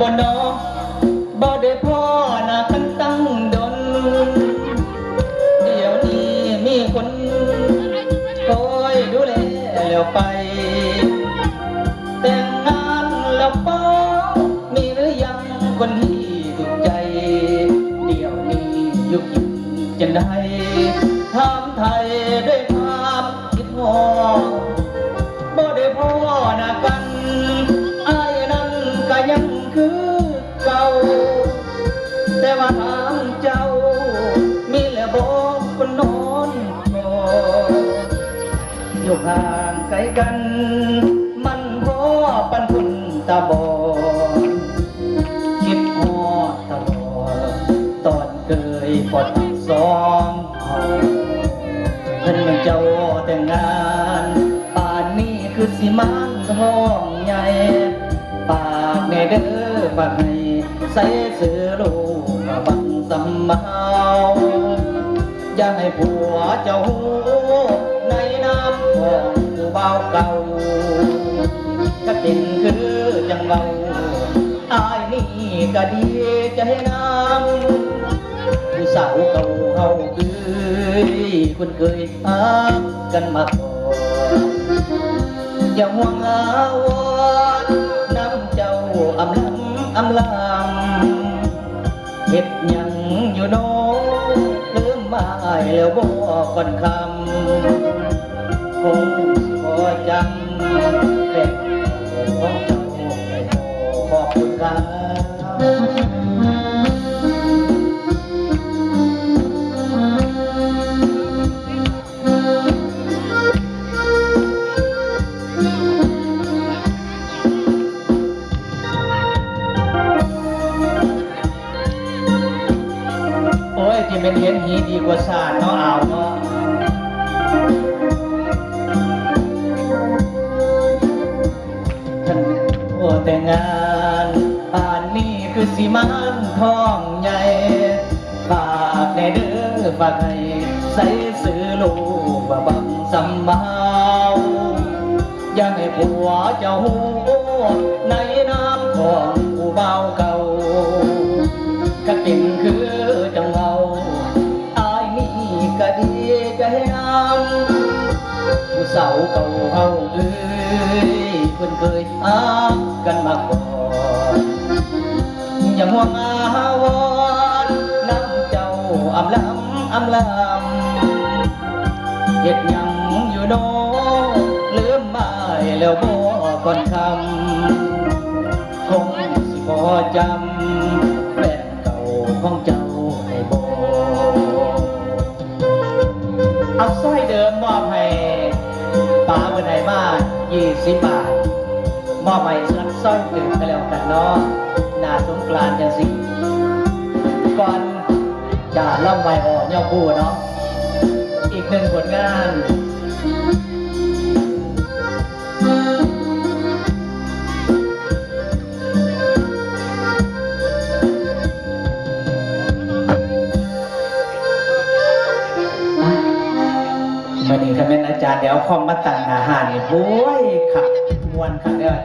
บ่นอบ่ได้พ่อหน้ากันตั้งดน เดี๋ยวนี้มีคนคอยดูแลแล้วไป แต่งงานแล้วป้อมีหรือยังคนที่ถูกใจ เดี๋ยวนี้ยุคยินจะได้ถามไทยด้วย อยู่ห่างไกลกัน มันพอปันคุณตาบอดคิดฮอดตลอดตอนเคยปอดสองเขาเพิ่นเป็นเจ้าแต่งงาน ป่านนี้คือสิมันท้องใหญ่ ปากแน่เด้อปากให้ใส่เสื้อลูกบังสำเมาอย่าให้ผัวเจ้าหู งผู้เบาเก่าก็เป็นคือจังเบาอายนี่ก็ดีใจนำผู้สาวเก่าเฮาเอ้ยคุณเคยฮักกันมาก่อนอย่าห่วงอาวรณ์น้ำเจ้าอำลำอำลำเห็ดยังอยู่โนลืมมาแล้วบ่ก่อนคำ คงพอจำแฟนของเจ้าได้ขอบคุณครับโอ้ยที่เป็นเห็นหีดีกว่าศาสตร์เนาะอ่าเนาะ แต่งงานป่านนี้คือสิมานทองใหญ่ฝากในเด้อฝากให้ใส่ซื้อลูกว่าบังสำเมาอย่าให้ผัวเจ้าหูในน้ำของผู้เบาเก่าก็เป็นคือจังเฮาอายนี่ก็ดีใจนำผู้สาวเก่าเฮาเอ้ยคนเคยอ้า กันมาก่อนอย่าห่วงอาวรน้ำเจ้าอำลำอำลำเฮ็ดยังอยู่โนลืมไม่แล้วบ่ก่อนคำคงสิพอจำแฟนเก่าของเจ้าให้บอกเอาสร้อยเดิมมอบให้ป๋าเมื่อไหนมา20บาท มอบให้สักสร้อยหนึ่งก็แล้วกันเนาะนาสงกรานจังสิก่อนจะล่ำไวออกย่อคู่เนาะอีกหนึ่งผลงานมื่อนี้ถ้าเป็นอาจารย์เดี๋ยวเอาคอมมาตั้งอาหารนี่โอ้ยขับมวนขับเด้อ